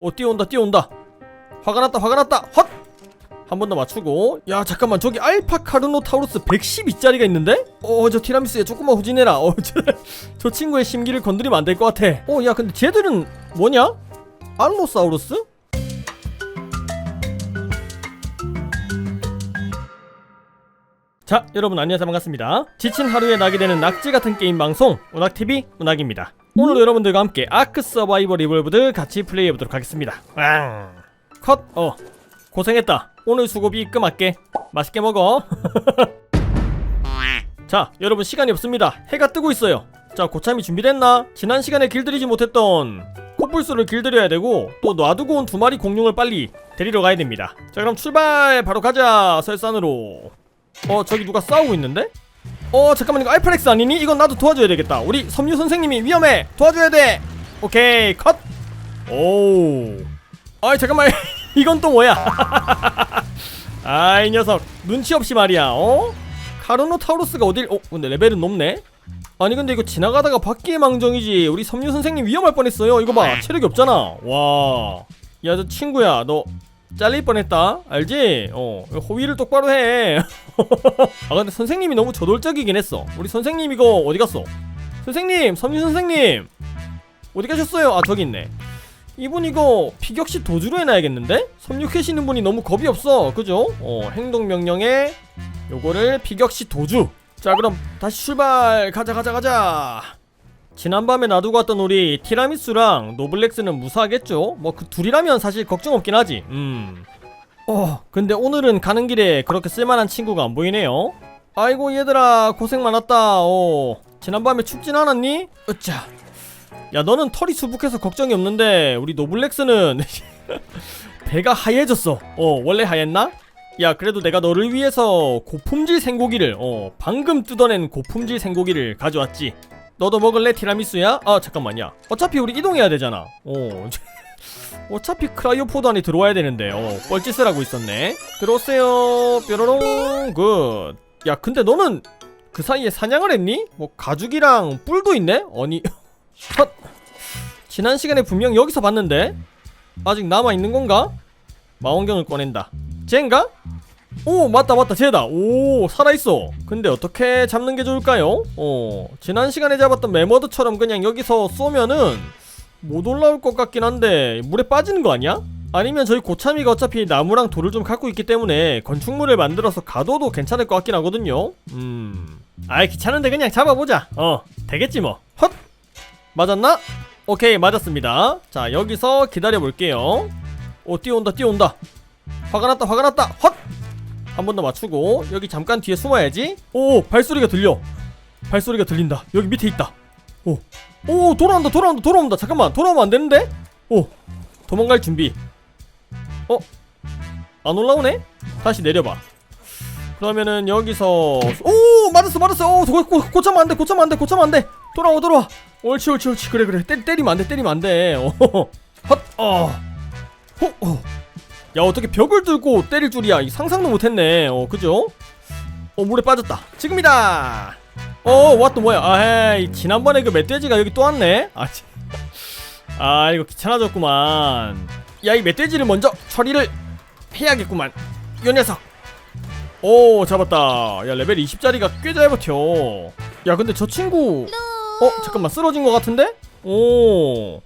어 뛰어온다 뛰어온다. 화가 났다 화가 났다. 헛 한 번 더 맞추고. 야 잠깐만. 저기 알파 카르노타우루스 112짜리가 있는데? 어 저 티라미수야 조금만 후진해라. 어 저 저 친구의 심기를 건드리면 안 될 것 같아. 어 야 근데 쟤들은 뭐냐? 알로사우루스? 자 여러분 안녕하세요. 반갑습니다. 지친 하루에 나게 되는 낙지 같은 게임 방송 운학TV 운학입니다 오늘도 여러분들과 함께 아크 서바이벌 리볼브드 같이 플레이해보도록 하겠습니다. 컷 어. 고생했다. 오늘 수고비 입금할게. 맛있게 먹어. 자 여러분 시간이 없습니다. 해가 뜨고 있어요. 자 고참이 준비됐나? 지난 시간에 길들이지 못했던 코뿔소를 길들여야 되고 또 놔두고 온 두 마리 공룡을 빨리 데리러 가야 됩니다. 자 그럼 출발! 바로 가자! 설산으로. 어 저기 누가 싸우고 있는데? 어 잠깐만 이거 알파렉스 아니니? 이건 나도 도와줘야 되겠다. 우리 섬유 선생님이 위험해. 도와줘야 돼. 오케이 컷. 오우. 아이 잠깐만. 이건 또 뭐야? 아이 녀석. 눈치 없이 말이야 어? 카르노 타우루스가 어딜 어 근데 레벨은 높네? 아니 근데 이거 지나가다가 바퀴의 망정이지. 우리 섬유 선생님 위험할 뻔했어요. 이거 봐. 체력이 없잖아. 와야 저 친구야 너 잘릴 뻔했다 알지? 어 호위를 똑바로 해. 아 근데 선생님이 너무 저돌적이긴 했어. 우리 선생님 이거 어디 갔어? 선생님, 섬유 선생님 어디 가셨어요? 아 저기 있네. 이분 이거 피격시 도주로 해놔야겠는데? 섬유캐시는 분이 너무 겁이 없어, 그죠? 어 행동 명령에 요거를 피격시 도주. 자 그럼 다시 출발. 가자 가자 가자. 지난밤에 놔두고 왔던 우리 티라미수랑 노블렉스는 무사하겠죠? 뭐 그 둘이라면 사실 걱정 없긴 하지. 음. 어, 근데 오늘은 가는 길에 그렇게 쓸만한 친구가 안 보이네요. 아이고 얘들아 고생 많았다. 어. 지난밤에 춥진 않았니? 으짜. 야 너는 털이 수북해서 걱정이 없는데 우리 노블렉스는 배가 하얘졌어. 어 원래 하였나? 야 그래도 내가 너를 위해서 고품질 생고기를 어 방금 뜯어낸 고품질 생고기를 가져왔지. 너도 먹을래 티라미수야? 아 잠깐만요. 어차피 우리 이동해야 되잖아. 어. 어차피 크라이오포드 안에 들어와야 되는데 어 뻘짓을 하고 있었네. 들어오세요. 뾰로롱 굿. 야 근데 너는 그 사이에 사냥을 했니? 뭐 가죽이랑 뿔도 있네? 아니 첫 지난 시간에 분명 여기서 봤는데 아직 남아 있는 건가? 망원경을 꺼낸다. 쟤인가? 오 맞다 맞다. 쟤다. 오 살아있어. 근데 어떻게 잡는 게 좋을까요? 어 지난 시간에 잡았던 메머드처럼 그냥 여기서 쏘면은 못 올라올 것 같긴 한데 물에 빠지는 거 아니야? 아니면 저희 고참이가 어차피 나무랑 돌을 좀 갖고 있기 때문에 건축물을 만들어서 가둬도 괜찮을 것 같긴 하거든요. 음. 아이 귀찮은데 그냥 잡아보자. 어 되겠지 뭐 헛! 맞았나? 오케이 맞았습니다. 자 여기서 기다려볼게요. 오 뛰어온다 뛰어온다. 화가 났다 화가 났다. 헛 한 번 더 맞추고 여기 잠깐 뒤에 숨어야지. 오 발소리가 들려. 발소리가 들린다. 여기 밑에 있다. 오 오 돌아온다 돌아온다 돌아온다. 잠깐만 돌아오면 안 되는데? 오 도망갈 준비. 어? 안 올라오네? 다시 내려봐. 그러면은 여기서 오 맞았어 맞았어. 오 고, 고, 고차면 안돼 고차면 안돼 고차면 안돼. 돌아와 돌아와. 옳지 옳지 옳지. 그래 그래. 때, 때리면 안돼 때리면 안돼. 헛 어. 호, 어. 야 어떻게 벽을 뚫고 때릴 줄이야. 이 상상도 못했네. 어 그죠? 어 물에 빠졌다. 지금이다! 어 왔또 뭐야? 아헤이 지난번에 그 멧돼지가 여기 또 왔네? 아, 치- 아 이거 귀찮아졌구만. 야 이 멧돼지를 먼저 처리를 해야겠구만. 이 녀석. 오 잡았다. 야 레벨 20짜리가 꽤 잘 버텨. 야 근데 저 친구 어 잠깐만 쓰러진 것 같은데? 오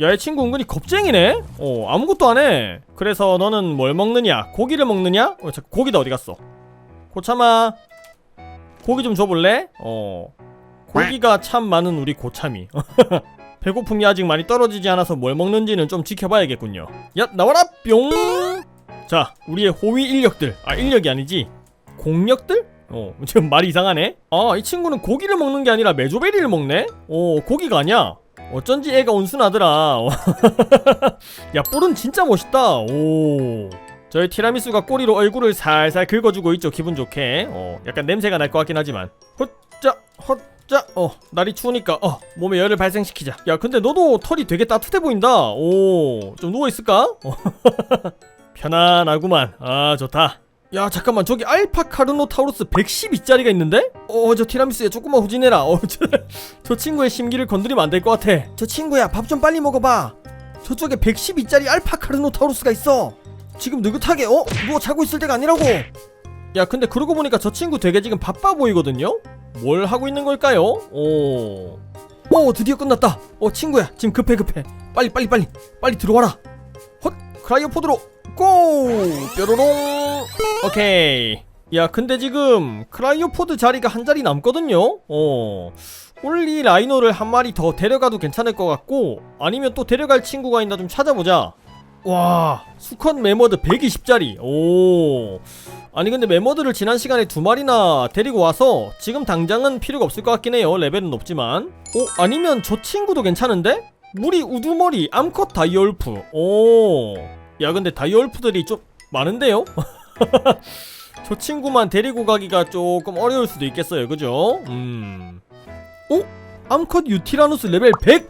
야, 이 친구 은근히 겁쟁이네? 어, 아무것도 안 해. 그래서 너는 뭘 먹느냐? 고기를 먹느냐? 어, 자, 고기다 어디 갔어? 고참아. 고기 좀 줘볼래? 어. 고기가 참 많은 우리 고참이. 배고픔이 아직 많이 떨어지지 않아서 뭘 먹는지는 좀 지켜봐야겠군요. 야, 나와라! 뿅! 자, 우리의 호위 인력들. 아, 인력이 아니지. 공력들? 어, 지금 말이 이상하네? 아, 이 친구는 고기를 먹는 게 아니라 메조베리를 먹네? 어, 고기가 아니야. 어쩐지 애가 온순하더라. 야, 뿔은 진짜 멋있다. 오. 저희 티라미수가 꼬리로 얼굴을 살살 긁어주고 있죠. 기분 좋게. 어, 약간 냄새가 날 것 같긴 하지만. 헛자, 헛자. 어, 날이 추우니까 어, 몸에 열을 발생시키자. 야, 근데 너도 털이 되게 따뜻해 보인다. 오, 좀 누워 있을까? 어. 편안하구만. 아, 좋다. 야 잠깐만 저기 알파 카르노타우루스 112짜리가 있는데? 어 저 티라미수야 조금만 후진해라 어, 저, 저 친구의 심기를 건드리면 안 될 것 같아 저 친구야 밥 좀 빨리 먹어봐 저쪽에 112짜리 알파 카르노타우루스가 있어 지금 느긋하게 어? 누워 자고 있을 때가 아니라고 야 근데 그러고 보니까 저 친구 되게 지금 바빠 보이거든요? 뭘 하고 있는 걸까요? 오. 오 드디어 끝났다 어 친구야 지금 급해 급해 빨리 빨리 빨리 빨리 들어와라 헛 크라이오포드로 고! 뾰로롱! 오케이. 야 근데 지금 크라이오포드 자리가 한 자리 남거든요? 어. 올리 라이노를 한 마리 더 데려가도 괜찮을 것 같고 아니면 또 데려갈 친구가 있나 좀 찾아보자. 와 수컷 메머드 120짜리. 오. 아니 근데 메머드를 지난 시간에 두 마리나 데리고 와서 지금 당장은 필요가 없을 것 같긴 해요. 레벨은 높지만. 오 아니면 저 친구도 괜찮은데? 무리 우두머리 암컷 다이얼프 오야 근데 다이얼프들이 좀 많은데요? 저 친구만 데리고 가기가 조금 어려울 수도 있겠어요 그죠? 음 어? 암컷 유티라누스 레벨 100?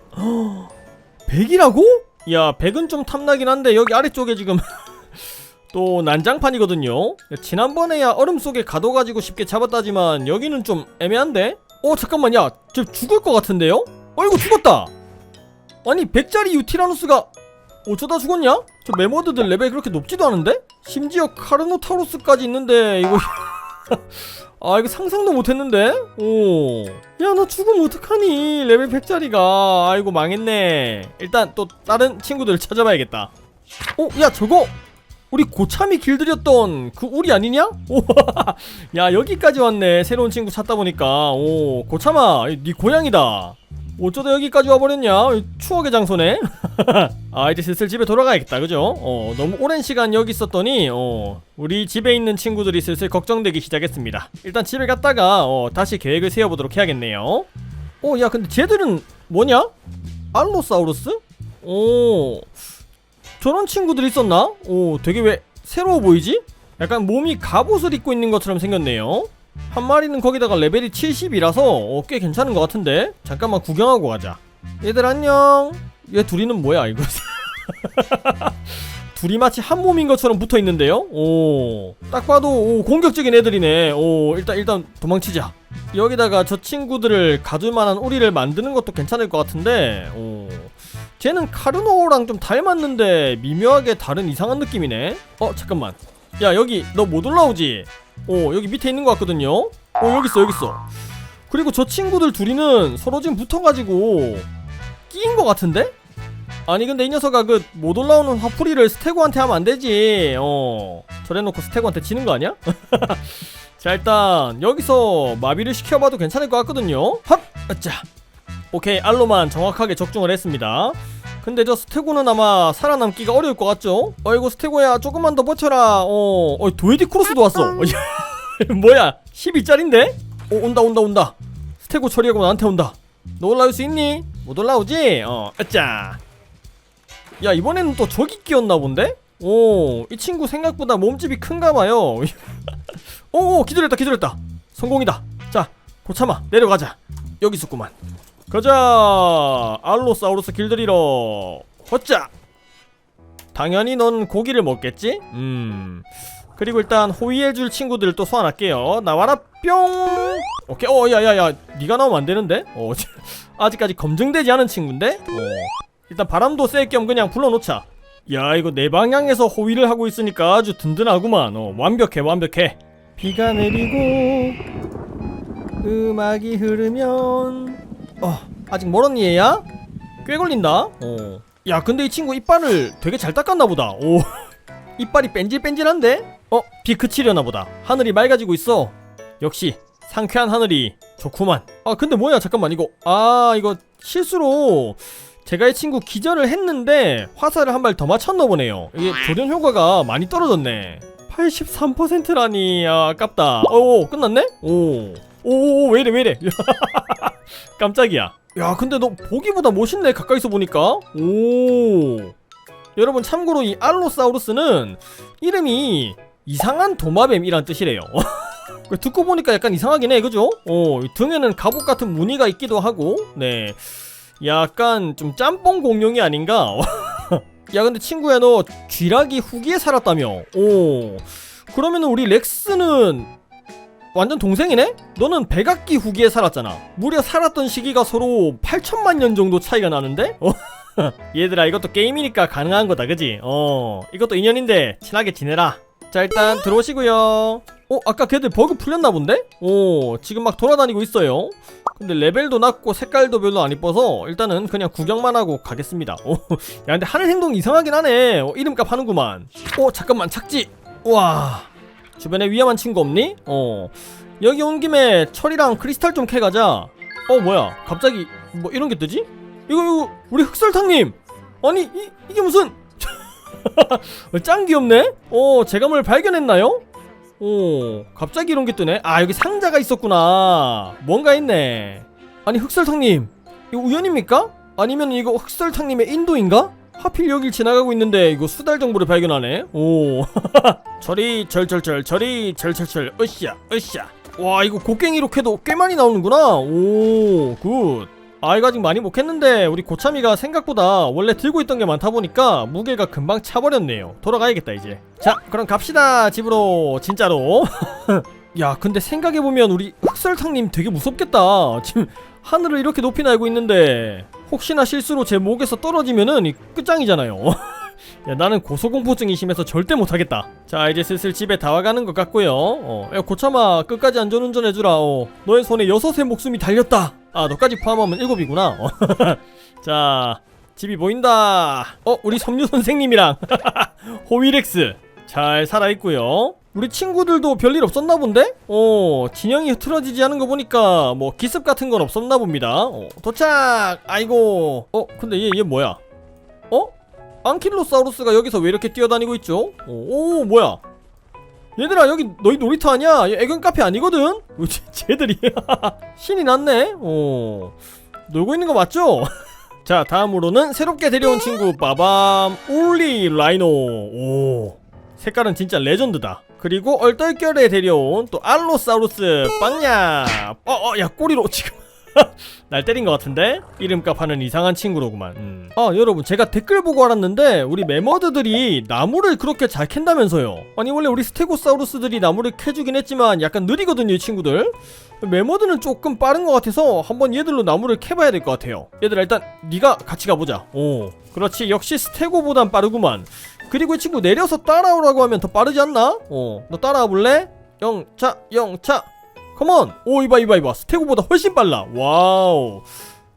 100이라고? 야 100은 좀 탐나긴 한데 여기 아래쪽에 지금 또 난장판이거든요 지난번에야 얼음 속에 가둬가지고 쉽게 잡았다지만 여기는 좀 애매한데? 어 잠깐만 야저 죽을 것 같은데요? 어이구 죽었다 아니 100짜리 유티라누스가 어쩌다 죽었냐? 저 메모드들 레벨 그렇게 높지도 않은데? 심지어 카르노타우루스까지 있는데 이거 아 이거 상상도 못했는데? 오 야 나 죽으면 어떡하니 레벨 100짜리가 아이고 망했네 일단 또 다른 친구들 찾아봐야겠다 어? 야 저거 우리 고참이 길들였던 그 우리 아니냐? 오, 야 여기까지 왔네 새로운 친구 찾다 보니까 오 고참아 이네 고향이다 어쩌다 여기까지 와버렸냐 이 추억의 장소네 아 이제 슬슬 집에 돌아가야겠다 그죠? 어 너무 오랜 시간 여기 있었더니 어 우리 집에 있는 친구들이 슬슬 걱정되기 시작했습니다 일단 집에 갔다가 어 다시 계획을 세워보도록 해야겠네요 어 야 근데 쟤들은 뭐냐? 알로사우루스? 오 저런 친구들 있었나? 오, 되게 왜 새로워 보이지? 약간 몸이 갑옷을 입고 있는 것처럼 생겼네요. 한 마리는 거기다가 레벨이 70이라서 어, 꽤 괜찮은 것 같은데 잠깐만 구경하고 가자. 얘들 안녕. 얘 둘이는 뭐야 이거? 둘이 마치 한 몸인 것처럼 붙어 있는데요. 오, 딱 봐도 오, 공격적인 애들이네. 오, 일단 일단 도망치자. 여기다가 저 친구들을 가둘 만한 우리를 만드는 것도 괜찮을 것 같은데. 오. 쟤는 카르노랑 좀 닮았는데 미묘하게 다른 이상한 느낌이네. 어 잠깐만. 야 여기 너 못 올라오지? 어 여기 밑에 있는 것 같거든요. 어 여기 있어 여기 있어. 그리고 저 친구들 둘이는 서로 지금 붙어가지고 끼인 것 같은데? 아니 근데 이 녀석아 그 못 올라오는 화풀이를 스테고한테 하면 안 되지. 어 저래놓고 스테고한테 지는 거 아니야? 자 일단 여기서 마비를 시켜봐도 괜찮을 것 같거든요. 헛, 아짜. 오케이 알로만 정확하게 적중을 했습니다 근데 저 스테고는 아마 살아남기가 어려울 것 같죠? 어이구 스테고야 조금만 더 버텨라. 어, 어 도에디 크로스도 왔어. 어, 야, 뭐야 12짜린데? 어 온다 온다 온다. 스테고 처리하고 나한테 온다. 너 올라올 수 있니? 못 올라오지? 어 아짜. 야 이번에는 또 저기 끼었나 본데? 오 이 친구 생각보다 몸집이 큰가 봐요. 오 기다렸다 기다렸다. 성공이다. 자 고참아 내려가자. 여기 있었구만 가자. 알로사우루스 길들이러 허짜 당연히 넌 고기를 먹겠지? 음. 그리고 일단 호위해줄 친구들 또 소환할게요. 나와라 뿅! 오케이. 어 야야야. 니가 나오면 안 되는데? 어 아직까지 검증되지 않은 친구인데? 어. 일단 바람도 쐴 겸 그냥 불러놓자. 야 이거 내 방향에서 호위를 하고 있으니까 아주 든든하구만. 어 완벽해 완벽해. 비가 내리고 음악이 흐르면 어 아직 멀었니 얘야? 꽤 걸린다 어. 야 근데 이 친구 이빨을 되게 잘 닦았나 보다 오 이빨이 뺀질뺀질한데? 어? 비 그치려나 보다 하늘이 맑아지고 있어 역시 상쾌한 하늘이 좋구만 아 근데 뭐야 잠깐만 이거 아 이거 실수로 제가 이 친구 기절을 했는데 화살을 한 발 더 맞췄나 보네요 이게 조련 효과가 많이 떨어졌네 83%라니 아, 아깝다 오 끝났네? 오 오, 왜이래, 왜이래. 깜짝이야. 야, 근데 너 보기보다 멋있네, 가까이서 보니까. 오. 여러분, 참고로 이 알로사우루스는 이름이 이상한 도마뱀이란 뜻이래요. 듣고 보니까 약간 이상하긴 해, 그죠? 어, 등에는 갑옷 같은 무늬가 있기도 하고, 네. 약간 좀 짬뽕 공룡이 아닌가? 야, 근데 친구야, 너 쥐라기 후기에 살았다며? 오. 그러면은 우리 렉스는 완전 동생이네? 너는 백악기 후기에 살았잖아. 무려 살았던 시기가 서로 8천만 년 정도 차이가 나는데? 어? 얘들아 이것도 게임이니까 가능한 거다 그지? 어 이것도 인연인데 친하게 지내라 자 일단 들어오시고요 어 아까 걔들 버그 풀렸나 본데? 오 지금 막 돌아다니고 있어요 근데 레벨도 낮고 색깔도 별로 안 이뻐서 일단은 그냥 구경만 하고 가겠습니다 오, 야 근데 하는 행동 이상하긴 하네 어, 이름값 하는구만 어 잠깐만 착지 와 주변에 위험한 친구 없니? 어 여기 온 김에 철이랑 크리스탈 좀 캐가자 어 뭐야 갑자기 뭐 이런 게 뜨지? 이거 이거 우리 흑설탕님 아니 이, 이게 무슨 어, 짱 귀엽네 어 제감을 발견했나요? 오 갑자기 이런 게 뜨네 아 여기 상자가 있었구나 뭔가 있네 아니 흑설탕님 이거 우연입니까? 아니면 이거 흑설탕님의 인도인가? 하필 여길 지나가고 있는데 이거 수달 정보를 발견하네. 오. 저리 절절절 저리 절절절. 으쌰 으쌰. 와 이거 곡괭이로 캐도 꽤 많이 나오는구나. 오굿. 아 이거 아직 많이 못 캤는데 우리 고참이가 생각보다 원래 들고 있던 게 많다 보니까 무게가 금방 차버렸네요. 돌아가야겠다 이제. 자 그럼 갑시다 집으로. 진짜로. 야 근데 생각해보면 우리 흑설탕님 되게 무섭겠다. 지금 하늘을 이렇게 높이 날고 있는데 혹시나 실수로 제 목에서 떨어지면은 이 끝장이잖아요. 야 나는 고소공포증이 심해서 절대 못하겠다. 자 이제 슬슬 집에 다 와가는 것 같고요. 어, 야 고참아 끝까지 안전운전 해주라. 어, 너의 손에 여섯의 목숨이 달렸다. 아 너까지 포함하면 일곱이구나. 어. 자 집이 보인다. 어 우리 섬유 선생님이랑 호위렉스 잘 살아있고요 우리 친구들도 별일 없었나 본데? 어 진영이 흐트러지지 않은 거 보니까 뭐 기습 같은 건 없었나 봅니다 어, 도착 아이고 어 근데 얘 얘 뭐야 어? 앙킬로사우루스가 여기서 왜 이렇게 뛰어다니고 있죠? 오, 오 뭐야? 얘들아 여기 너희 놀이터 아니야? 얘 애견 카페 아니거든? 어, 쟤- 쟤들이 신이 났네? 어 놀고 있는 거 맞죠? 자 다음으로는 새롭게 데려온 친구 빠밤 울리 라이노 오 색깔은 진짜 레전드다 그리고 얼떨결에 데려온 또 알로사우루스 빵야. 어어 야 꼬리로 지금 날 때린 것 같은데? 이름값 하는 이상한 친구로구만 음. 아 여러분 제가 댓글 보고 알았는데 우리 메머드들이 나무를 그렇게 잘 캔다면서요 아니 원래 우리 스테고사우루스들이 나무를 캐주긴 했지만 약간 느리거든요 이 친구들 메머드는 조금 빠른 것 같아서 한번 얘들로 나무를 캐봐야 될 것 같아요 얘들아 일단 네가 같이 가보자 오 그렇지 역시 스테고보단 빠르구만 그리고 이 친구 내려서 따라오라고 하면 더 빠르지 않나? 어너 따라와 볼래? 영차 영차 컴온 오 이봐 이봐 이봐 스테고보다 훨씬 빨라 와우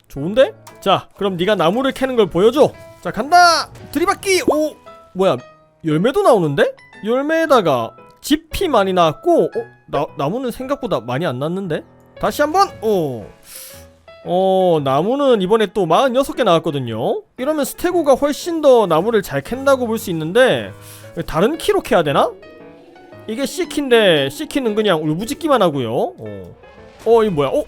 좋은데? 자 그럼 네가 나무를 캐는 걸 보여줘 자 간다 들이받기 오 뭐야 열매도 나오는데? 열매에다가 지피 많이 나왔고 어? 나, 나무는 생각보다 많이 안 났는데? 다시 한번 오 어, 나무는 이번에 또 46개 나왔거든요. 이러면 스테고가 훨씬 더 나무를 잘 캔다고 볼 수 있는데, 다른 키로 캐야 되나? 이게 C키인데, C키는 그냥 울부짖기만 하고요. 어, 어, 이 뭐야? 어?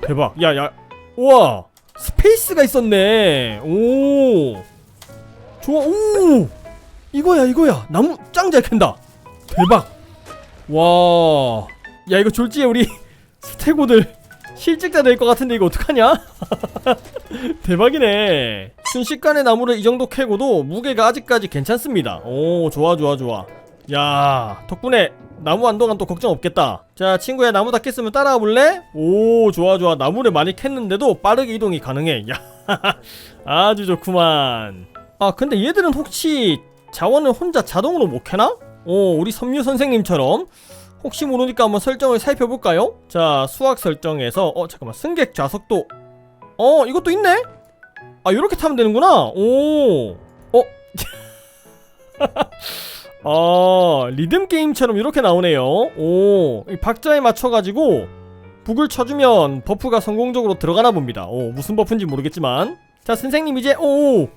대박. 야, 야. 우와. 스페이스가 있었네. 오. 좋아. 오. 이거야, 이거야. 나무 짱 잘 캔다. 대박. 와. 야, 이거 졸지에 우리 스테고들 실직자 될 것 같은데 이거 어떡하냐? 대박이네. 순식간에 나무를 이 정도 캐고도 무게가 아직까지 괜찮습니다. 오, 좋아, 좋아, 좋아. 야, 덕분에 나무 한동안 또 걱정 없겠다. 자, 친구야, 나무 다 캤으면 따라와 볼래? 오, 좋아, 좋아. 나무를 많이 캤는데도 빠르게 이동이 가능해. 야, 아주 좋구만. 아, 근데 얘들은 혹시 자원을 혼자 자동으로 못 캐나? 오, 우리 섬유 선생님처럼 혹시 모르니까 한번 설정을 살펴볼까요? 자 수학 설정에서 어 잠깐만 승객 좌석도 어 이것도 있네? 아 이렇게 타면 되는구나 오 어? 아 리듬 게임처럼 이렇게 나오네요 오이 박자에 맞춰가지고 북을 쳐주면 버프가 성공적으로 들어가나 봅니다 오 무슨 버프인지 모르겠지만 자 선생님 이제 오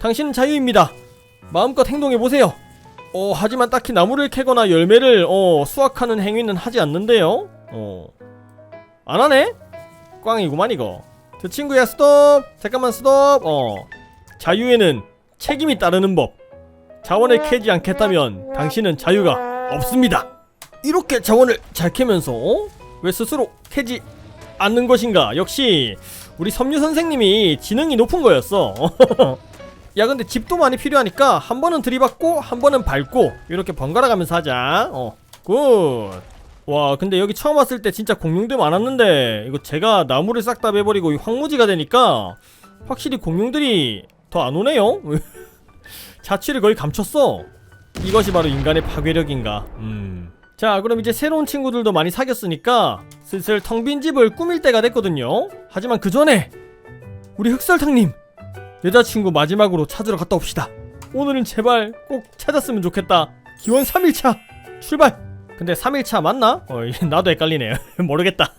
당신은 자유입니다 마음껏 행동해보세요 어, 하지만 딱히 나무를 캐거나 열매를 어, 수확하는 행위는 하지 않는데요. 어. 안 하네? 꽝이구만 이거. 저 친구야 스톱. 잠깐만 스톱. 어. 자유에는 책임이 따르는 법. 자원을 캐지 않겠다면 당신은 자유가 없습니다. 이렇게 자원을 잘 캐면서 어? 왜 스스로 캐지 않는 것인가? 역시 우리 섬유 선생님이 지능이 높은 거였어. 야 근데 집도 많이 필요하니까 한 번은 들이받고 한 번은 밟고 이렇게 번갈아 가면서 하자 어 굿 와 근데 여기 처음 왔을 때 진짜 공룡들 많았는데 이거 제가 나무를 싹 다 베버리고 이 황무지가 되니까 확실히 공룡들이 더 안 오네요 자취를 거의 감췄어. 이것이 바로 인간의 파괴력인가? 음. 자 그럼 이제 새로운 친구들도 많이 사귀었으니까 슬슬 텅 빈 집을 꾸밀 때가 됐거든요. 하지만 그 전에 우리 흑설탕님 여자친구 마지막으로 찾으러 갔다 옵시다. 오늘은 제발 꼭 찾았으면 좋겠다. 기원 3일차 출발! 근데 3일차 맞나? 어 나도 헷갈리네요 모르겠다